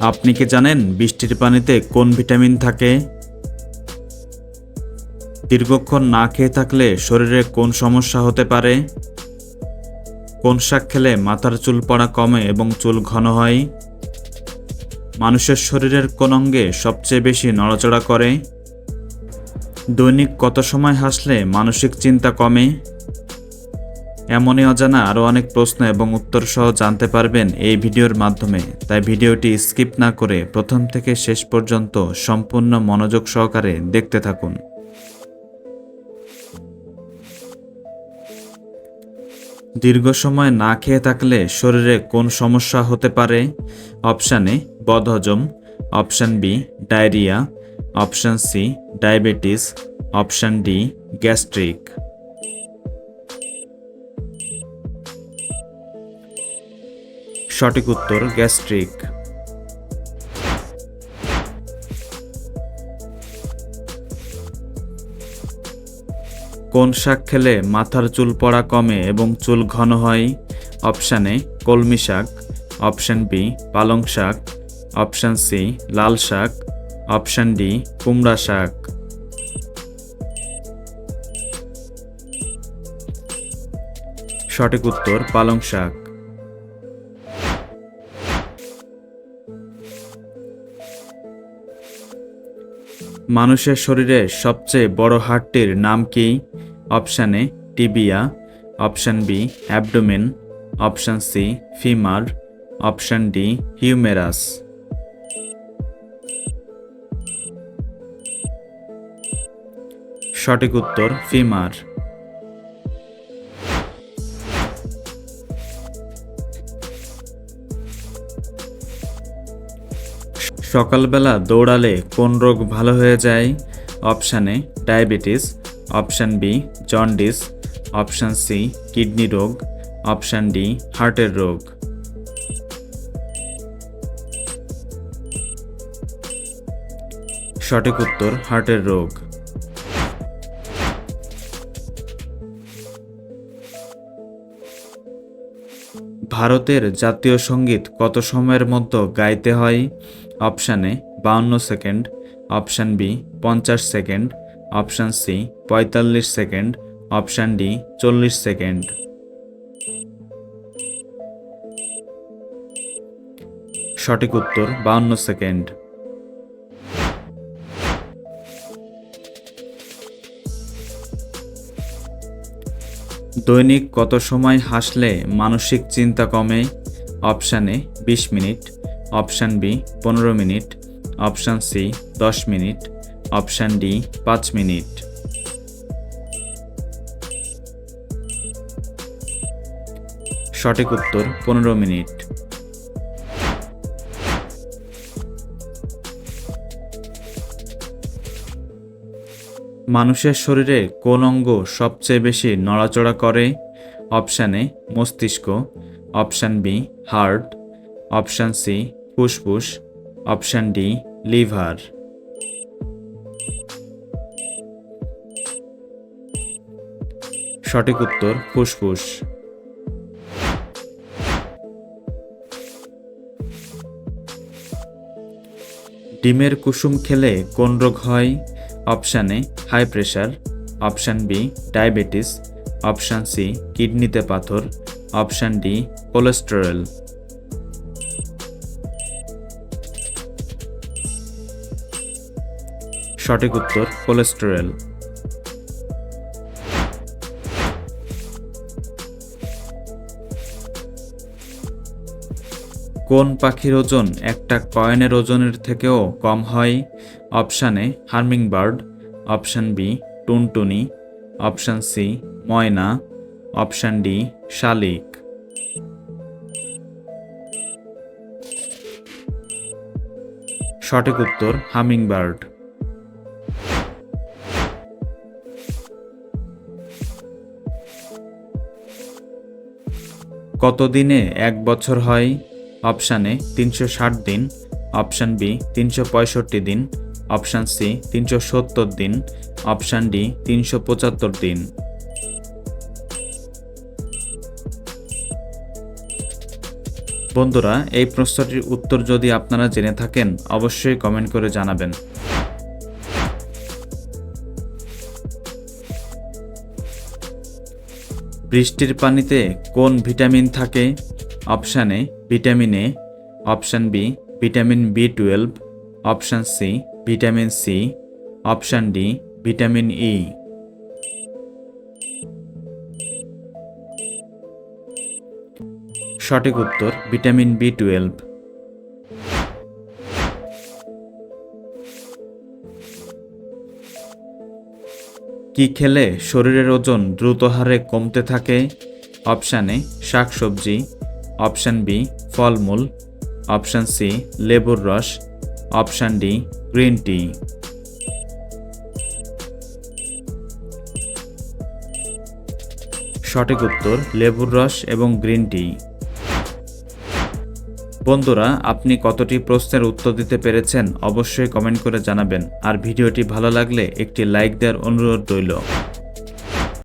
আপনি কি জানেন বৃষ্টির পানিতে কোন ভিটামিন থাকে? দীর্ঘক্ষণ না খেয়ে থাকলে শরীরে কোন সমস্যা হতে পারে? কোন শাক খেলে মাথার চুল পড়া কমে এবং চুল ঘন হয়? মানুষের শরীরের কোন অঙ্গে সবচেয়ে বেশি নড়াচড়া করে? দৈনিক কত সময় হাসলে মানসিক চিন্তা কমে? এমনই অজানা আরও অনেক প্রশ্ন এবং উত্তর সহ জানতে পারবেন এই ভিডিওর মাধ্যমে। তাই ভিডিওটি স্কিপ না করে প্রথম থেকে শেষ পর্যন্ত সম্পূর্ণ মনোযোগ সহকারে দেখতে থাকুন। দীর্ঘ সময় না খেয়ে থাকলে শরীরে কোন সমস্যা হতে পারে? অপশান এ, বদহজম। Option B, diarrhoea. Option C, diabetes. Option D, gastric. সঠিক উত্তর, গ্যাস্ট্রিক। কোন শাক খেলে মাথার চুল পড়া কমে এবং চুল ঘন হয়? অপশান এ, কলমি শাক। অপশান বি, পালং শাক। অপশান সি, লাল শাক। অপশান ডি, কুমড়া শাক। সঠিক উত্তর, পালং শাক। মানুষের শরীরের সবচেয়ে বড় হাড়টির নাম কি? Option A, tibia. Option B, abdomen. Option C, femur. Option D, humerus. সঠিক উত্তর, ফিমার। সকালবেলা দৌড়ালে কোন রোগ ভালো হয়ে যায়? Option A, diabetes, option B, jaundice, option C, kidney রোগ, অপশান ডি, হার্টের রোগ। সঠিক উত্তর, হার্টের রোগ। ভারতের জাতীয় সংগীত কত সময়ের মধ্যে গাইতে হয়? অপশান এ, বাউন্ন সেকেন্ড। অপশান বি, পঞ্চাশ সেকেন্ড। অপশান সি, পঁয়তাল্লিশ সেকেন্ড। অপশান ডি, চল্লিশ সেকেন্ড। সঠিক উত্তর, বাউন্ন সেকেন্ড। দৈনিক কত সময় হাসলে মানসিক চিন্তা কমে? অপশান এ, বিশ মিনিট। অপশান বি, পনেরো মিনিট। অপশান সি, দশ মিনিট। অপশান ডি, পাঁচ মিনিট। সঠিক উত্তর, পনেরো মিনিট। মানুষের শরীরে কোন অঙ্গ সবচেয়ে বেশি নড়াচড়া করে? অপশান এ, মস্তিষ্ক। Option B, heart. Option C, ফুসফুস। Option D, liver. সঠিক উত্তর, ফুসফুস। ডিমের কুসুম খেলে কোন রোগ হয়? Option A high pressure option B diabetes option C, কিডনিতে পাথর, অপশান ডি কোলেস্টেরল সঠিক উত্তর কোলেস্টেরল কোন পাখির ওজন একটা কয়েনের ওজনের থেকেও কম হয়? অপশান এ হার্মিং বার্ড অপশান বি, টুনটুনি, অপশান সি, ময়না, অপশান ডি, শালিক। সঠিক উত্তর হামিং বার্ড কত দিনে এক বছর হয়? অপশান তিনশো ষাট দিন, অপশান বি, তিনশো পঁয়ষট্টি দিন অপশান সি, তিনশো সত্তর দিন। অপশান ডি, তিনশো পঁচাত্তর দিন। বন্ধুরা, এই প্রশ্নটির উত্তর যদি আপনারা জেনে থাকেন, অবশ্যই কমেন্ট করে জানাবেন। বৃষ্টির পানিতে কোন ভিটামিন থাকে? Option A, vitamin A. Option B, vitamin B twelve. Option C vitamin C, option D, vitamin E. সঠিক উত্তর, ভিটামিন বি টুয়েলভ। কি খেলে শরীরের ওজন দ্রুত হারে কমতে থাকে? অপশান এ, শাকসবজি। অপশান বি, ফলমূল। অপশান সি, লেবুর রস। Option D, green tea. সঠিক উত্তর, লেবুর রস এবং গ্রিন টি। বন্ধুরা, আপনি কতটি প্রশ্নের উত্তর দিতে পেরেছেন অবশ্যই কমেন্ট করে জানাবেন। আর ভিডিওটি ভালো লাগলে একটি লাইক দেওয়ার অনুরোধ রইল।